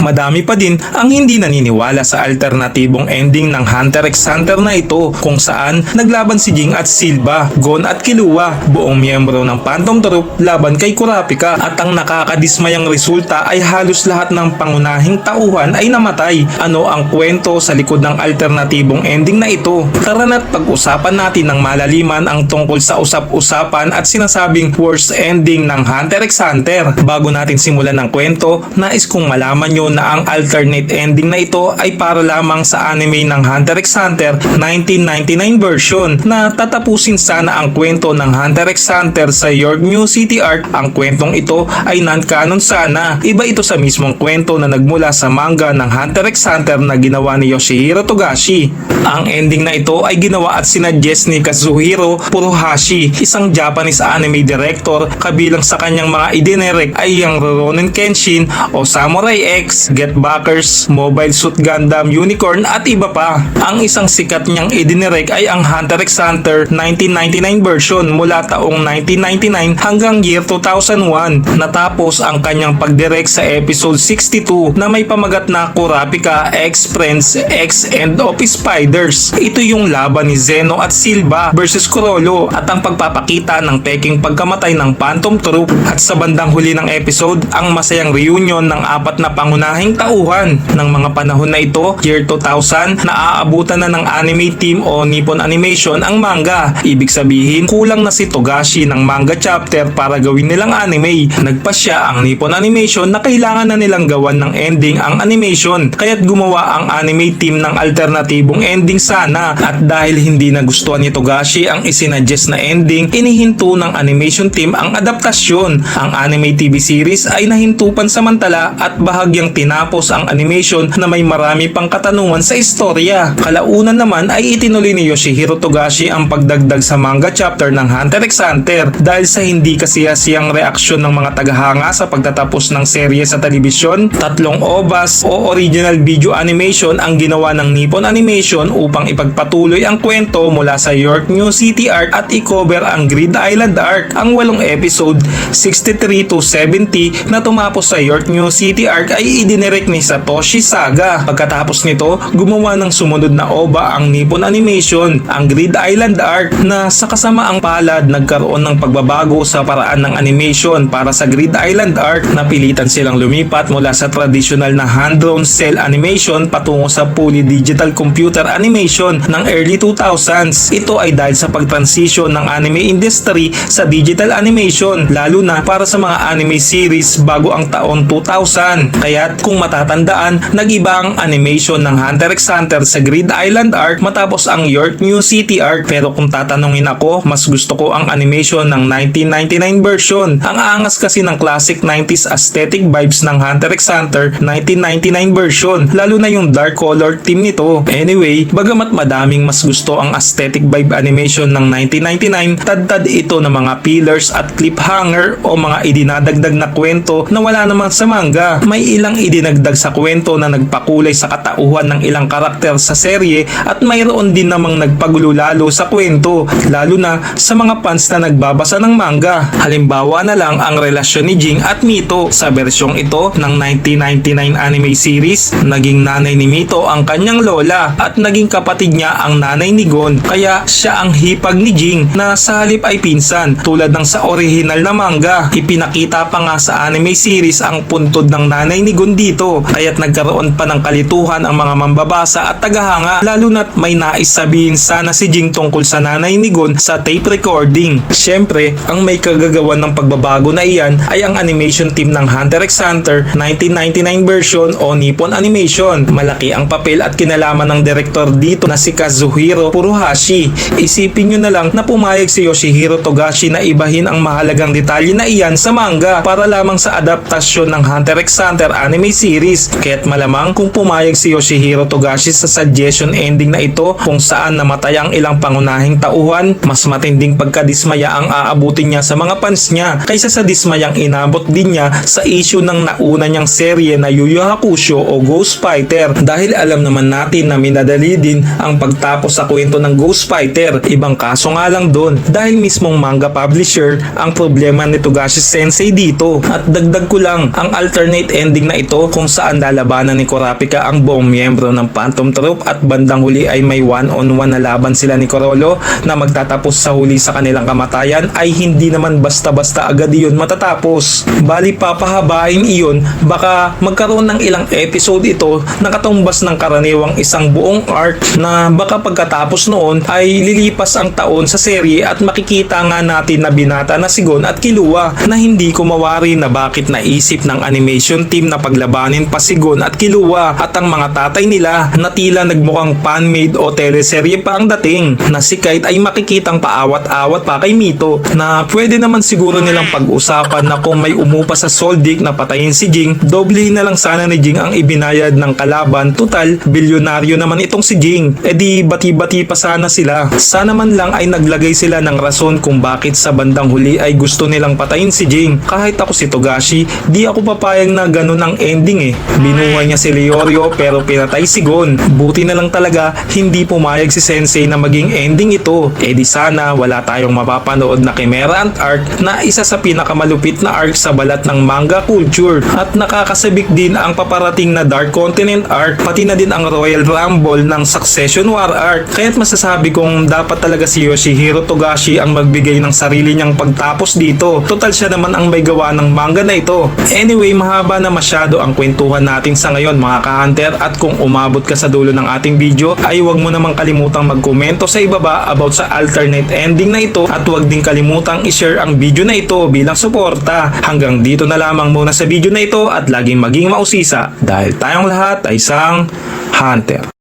Madami pa din ang hindi naniniwala sa alternatibong ending ng Hunter x Hunter na ito kung saan naglaban si Jing at Silva, Gon at Killua, buong miyembro ng Phantom Troop laban kay Kurapika at ang nakakadismayang resulta ay halos lahat ng pangunahing tauhan ay namatay. Ano ang kwento sa likod ng alternatibong ending na ito? Tara na't pag-usapan natin ng malaliman ang tungkol sa usap-usapan at sinasabing worst ending ng Hunter x Hunter. Bago natin simulan ng kwento, nais kong malaman nyo na ang alternate ending na ito ay para lamang sa anime ng Hunter x Hunter 1999 version na tatapusin sana ang kwento ng Hunter x Hunter sa York New City Arc. Ang kwentong ito ay non-canon sana. Iba ito sa mismong kwento na nagmula sa manga ng Hunter x Hunter na ginawa ni Yoshihiro Togashi. Ang ending na ito ay ginawa at sinuggest ni Kazuhiro Furuhashi, isang Japanese anime director kabilang sa kanyang mga idinirect ay ang Rurouni Kenshin o Samurai X, Get Backers, Mobile Suit Gundam Unicorn at iba pa. Ang isang sikat niyang idinirect ay ang Hunter x Hunter 1999 version mula taong 1999 hanggang year 2001. Natapos ang kanyang pagdirect sa episode 62 na may pamagat na Kurapika X Friends X End of Spiders. Ito yung laban ni Zeno at Silva versus Corolo at ang pagpapakita ng peking pagkamatay ng Phantom Troop at sa bandang huli ng episode ang masayang reunion ng apat na pangunahing tauhan ng mga panahon na ito year 2000 na aabutan na ng anime team o Nippon Animation ang manga. Ibig sabihin kulang na si Togashi ng manga chapter para gawin nilang anime. Nagpasya ang Nippon Animation na kailangan na nilang gawan ng ending ang animation kaya't gumawa ang anime team ng alternatibong ending sana at dahil hindi nagustuhan ni Togashi ang isinuggest na ending inihinto ng animation team ang adaptasyon. Ang anime TV series ay nahintupan samantala at bahagyang tinapos ang animation na may marami pang katanungan sa istorya. Kalaunan naman ay itinuloy ni Yoshihiro Togashi ang pagdagdag sa manga chapter ng Hunter x Hunter dahil sa hindi kasiyasiyang reaksyon ng mga tagahanga sa pagtatapos ng serye sa telebisyon. Tatlong OVAs o original video animation ang ginawa ng Nippon Animation upang ipagpatuloy ang kwento mula sa York New City Arc at i-cover ang Grid Island Arc. Ang walong episode 63 to 70 na tumapos sa York New City Arc ay idinirect ni Satoshi Saga. Pagkatapos nito, gumawa ng sumunod na OVA ang Nippon Animation, ang Grid Island Arc na sa kasamaang palad nagkaroon ng pagbabago sa paraan ng animation para sa Grid Island Arc. Napilitan silang lumipat mula sa traditional na hand-drawn cell animation patungo sa fully digital computer animation ng early 2000s. Ito ay dahil sa pag-transition ng anime industry sa digital animation lalo na para sa mga anime series bago ang taon 2000. Kaya't kung matatandaan, nag-iba ang animation ng Hunter x Hunter sa Grid Island Arc matapos ang York New City Arc. Pero kung tatanungin ako, mas gusto ko ang animation ng 1999 version. Ang aangas kasi ng classic 90s aesthetic vibes ng Hunter x Hunter 1999 version, lalo na yung dark color theme nito. Anyway, bagamat madaming mas gusto ang aesthetic vibe animation ng 1999, tad-tad ito ng mga pillars at cliffhanger o mga idinadagdag na kwento na wala naman sa manga. May ilang idinagdag sa kwento na nagpakulay sa katauhan ng ilang karakter sa serye at mayroon din namang nagpagulo lalo sa kwento, lalo na sa mga fans na nagbabasa ng manga. Halimbawa na lang ang relasyon ni Jing at Mito sa bersyong ito ng 1999 anime series. Naging nanay ni Mito ang kanyang lola at naging kapatid niya ang nanay ni Gon kaya siya ang hipag ni Jing na sa halip ay pinsan tulad ng sa original na manga. Ipinakita pa nga sa anime series ang puntod ng nanay ni Gon dito kaya't nagkaroon pa ng kalituhan ang mga mambabasa at tagahanga lalo na't may nais sabihin sana si Jing tungkol sa nanay ni Gon sa tape recording. Siyempre, ang may kagagawan ng pagbabago na iyan ay ang animation team ng Hunter x Hunter 1999 version o Nippon Animation. Malaki ang papel at kinalaman ng direktor dito na si Kazuhiro Furuhashi. Isipin nyo na lang na pumayag si Yoshihiro Togashi na ibahin ang mahalagang detalye na iyan sa manga para lamang sa adaptasyon ng Hunter x Hunter anime series. Kaya't malamang kung pumayag si Yoshihiro Togashi sa suggestion ending na ito kung saan namatay ang ilang pangunahing tauhan, mas matinding pagkadismaya ang aabutin niya sa mga fans niya kaysa sa dismayang inabot din niya sa issue ng nauna niyang serye na Yu Yu Hakusho o Ghost Fighter dahil alam naman natin na minadali din ang pagtapos sa kwento ng Ghost Fighter. Ibang kaso nga lang doon dahil mismong manga publisher ang problema ni Togashi Sensei dito at dagdag ko lang ang alternate ending na ito ito kung saan lalabanan ni Kurapika ang buong miyembro ng Phantom Troop at bandang huli ay may one-on-one na laban sila ni Corolo na magtatapos sa huli sa kanilang kamatayan ay hindi naman basta-basta agad iyon matatapos. Bali papahabain iyon baka magkaroon ng ilang episode ito na katumbas ng karaniwang isang buong arc na baka pagkatapos noon ay lilipas ang taon sa serye at makikita nga natin na binata na si Gon at Kilua na hindi ko mawari na bakit naisip ng animation team na paglabanin pa si Gon at Kilua at ang mga tatay nila na tila nagmukhang fan-made o teleserye pa ang dating na si Kite ay makikitang paawat-awat pa kay Mito na pwede naman siguro nilang pag-usapan na kung may umupa sa Soldic na patayin si Jing, doblehin na lang sana ni Jing ang ibinayad ng kalaban. Total, bilyonaryo naman itong si Jing. E di bati-bati pa sana sila. Sana man lang ay naglagay sila ng rason kung bakit sa bandang huli ay gusto nilang patayin si Jing. Kahit ako si Togashi, di ako papayag na ganun ang ending eh. Binuhay niya si Leorio pero pinatay si Gon. Buti na lang talaga hindi pumayag si Sensei na maging ending ito. E di sana wala tayong mapapanood na Chimera Ant arc na isa sa pinakamalupit na arc sa balat ng manga culture. At nakakasabik din ang paparating na Dark Continent arc pati na din ang Royal Rumble ng Succession War arc. Kaya't masasabi kong dapat talaga si Yoshihiro Togashi ang magbigay ng sarili niyang pagtapos dito. Total siya naman ang may gawa ng manga na ito. Anyway, mahaba na masyado ang kwentuhan natin sa ngayon mga ka-hunter at kung umabot ka sa dulo ng ating video ay huwag mo namang kalimutang magkomento sa ibaba about sa alternate ending na ito at huwag din kalimutang i-share ang video na ito bilang suporta. Hanggang dito na lamang muna sa video na ito at laging maging mausisa dahil tayong lahat ay isang hunter.